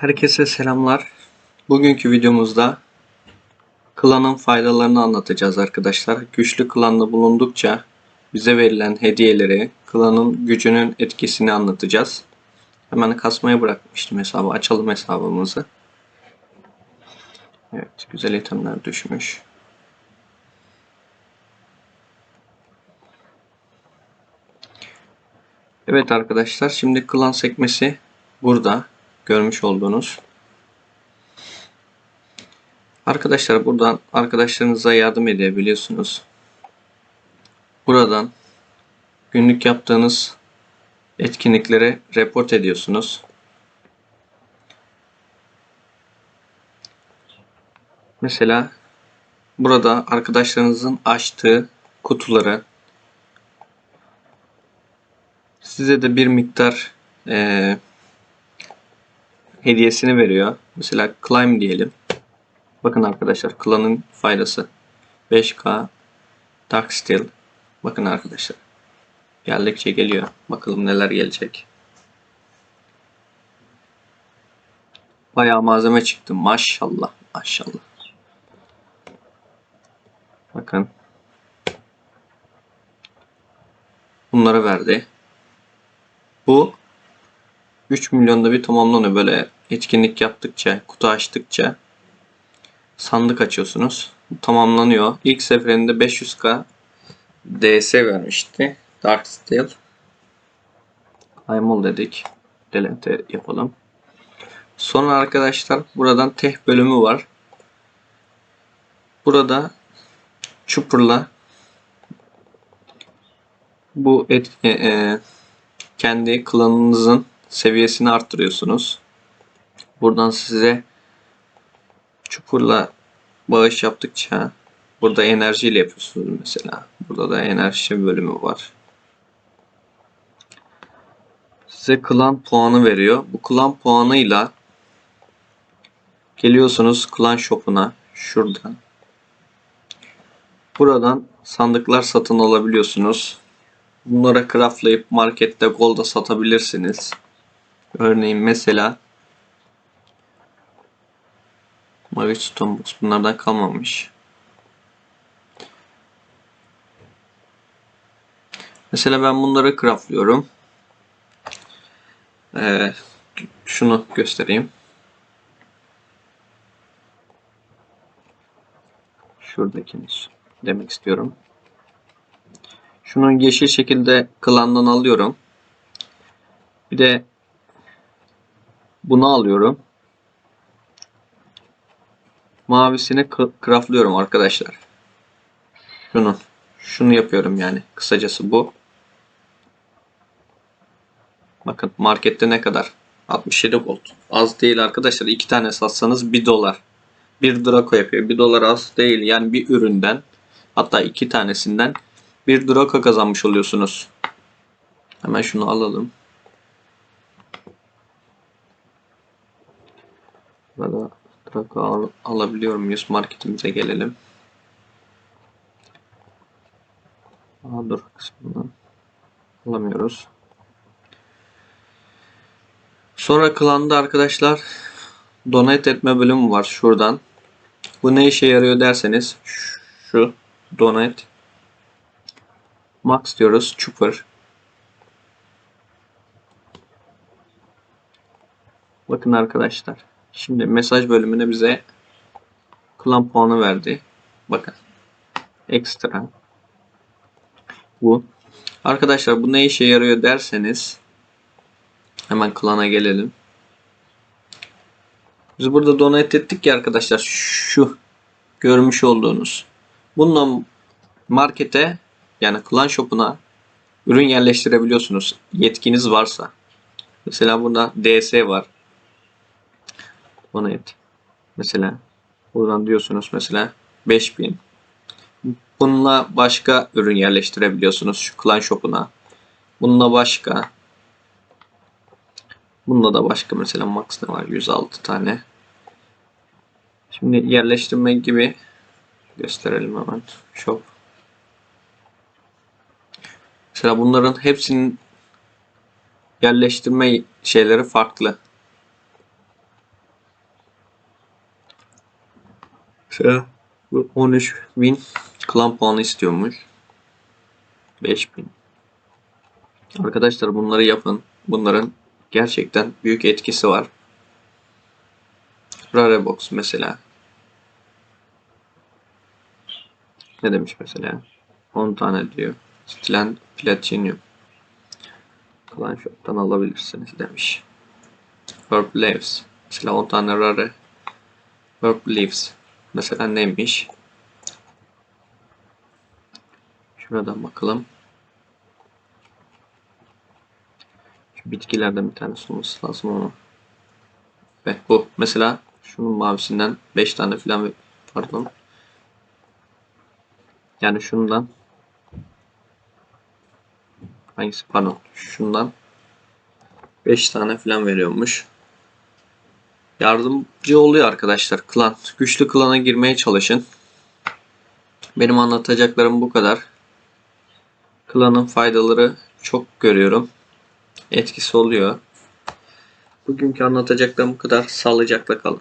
Herkese selamlar. Bugünkü videomuzda klanın faydalarını anlatacağız arkadaşlar. Güçlü klanda bulundukça bize verilen hediyeleri, klanın gücünün etkisini anlatacağız. Hemen kasmaya bırakmıştım hesabı. Açalım hesabımızı. Evet, güzel itemler düşmüş. Evet arkadaşlar, şimdi klan sekmesi burada görmüş olduğunuz. Arkadaşlar buradan arkadaşlarınıza yardım edebiliyorsunuz. Buradan günlük yaptığınız etkinliklere report ediyorsunuz. Mesela burada arkadaşlarınızın açtığı kutuları size de bir miktar eee hediyesini veriyor. Mesela climb diyelim. Bakın arkadaşlar klanın faydası. 5k Dark Steel. Bakın arkadaşlar. Geldikçe geliyor. Bakalım neler gelecek. Bayağı malzeme çıktı. Maşallah. Maşallah. Bakın. Bunları verdi. Bu 3 milyonda bir tamamlanıyor. Böyle etkinlik yaptıkça, kutu açtıkça sandık açıyorsunuz. Tamamlanıyor. İlk seferinde 500k DS vermişti. Dark Steel. Aymol dedik. Delete yapalım. Sonra arkadaşlar buradan teh bölümü var. Burada Chopper'la bu et, e, e, kendi klanınızın seviyesini arttırıyorsunuz. Buradan size çukurla bağış yaptıkça burada enerjiyle yapıyorsunuz mesela. Burada da enerji bölümü var. Size klan puanı veriyor. Bu klan puanıyla geliyorsunuz klan shop'una şuradan. Buradan sandıklar satın alabiliyorsunuz. Bunlara craftlayıp markette golda satabilirsiniz. Örneğin mesela Mavic Stonebox bunlardan kalmamış. Mesela ben bunları craftlıyorum. Ee, şunu göstereyim. Şuradakini demek istiyorum. Şunu yeşil şekilde klandan alıyorum. Bir de bunu alıyorum. Mavisini craftlıyorum arkadaşlar. Şunu. Şunu yapıyorum yani. Kısacası bu. Bakın markette ne kadar? 67 gold. Az değil arkadaşlar. İki tane satsanız 1 dolar. 1 Draco yapıyor. 1 dolar az değil. Yani bir üründen hatta iki tanesinden 1 Draco kazanmış oluyorsunuz. Hemen şunu alalım. Burada Draco al alabiliyor muyuz? Marketimize gelelim. Aa, dur kısmından alamıyoruz. Sonra klanda arkadaşlar donate etme bölümü var şuradan. Bu ne işe yarıyor derseniz şu donate max diyoruz çukur. Bakın arkadaşlar. Şimdi mesaj bölümüne bize klan puanı verdi. Bakın. Ekstra. Bu. Arkadaşlar bu ne işe yarıyor derseniz hemen klana gelelim. Biz burada donate ettik ya arkadaşlar şu görmüş olduğunuz. Bununla markete yani klan shop'una ürün yerleştirebiliyorsunuz. Yetkiniz varsa. Mesela burada DS var. Donate. Mesela buradan diyorsunuz mesela 5000. Bununla başka ürün yerleştirebiliyorsunuz şu klan shop'una. Bununla başka. Bunda da başka mesela max ne var? 106 tane. Şimdi yerleştirme gibi gösterelim hemen. Shop. Mesela bunların hepsinin yerleştirme şeyleri farklı. Mesela bu 13 bin klan puanı istiyormuş. 5000. Arkadaşlar bunları yapın. Bunların gerçekten büyük etkisi var. Rare Box mesela. Ne demiş mesela? 10 tane diyor. Stilen Platinum. Clan Shop'tan alabilirsiniz demiş. Purple Leaves. Mesela 10 tane Rare Purple Leaves. Mesela neymiş? Şuradan bakalım. Şu bitkilerden bir tanesi olması lazım ama. Ve bu. Mesela şunun mavisinden 5 tane falan pardon. Yani şundan hangisi pardon şundan 5 tane falan veriyormuş. Yardımcı oluyor arkadaşlar klan. Güçlü klana girmeye çalışın. Benim anlatacaklarım bu kadar. Klanın faydaları çok görüyorum. Etkisi oluyor. Bugünkü anlatacaklarım bu kadar. Sağlıcakla kalın.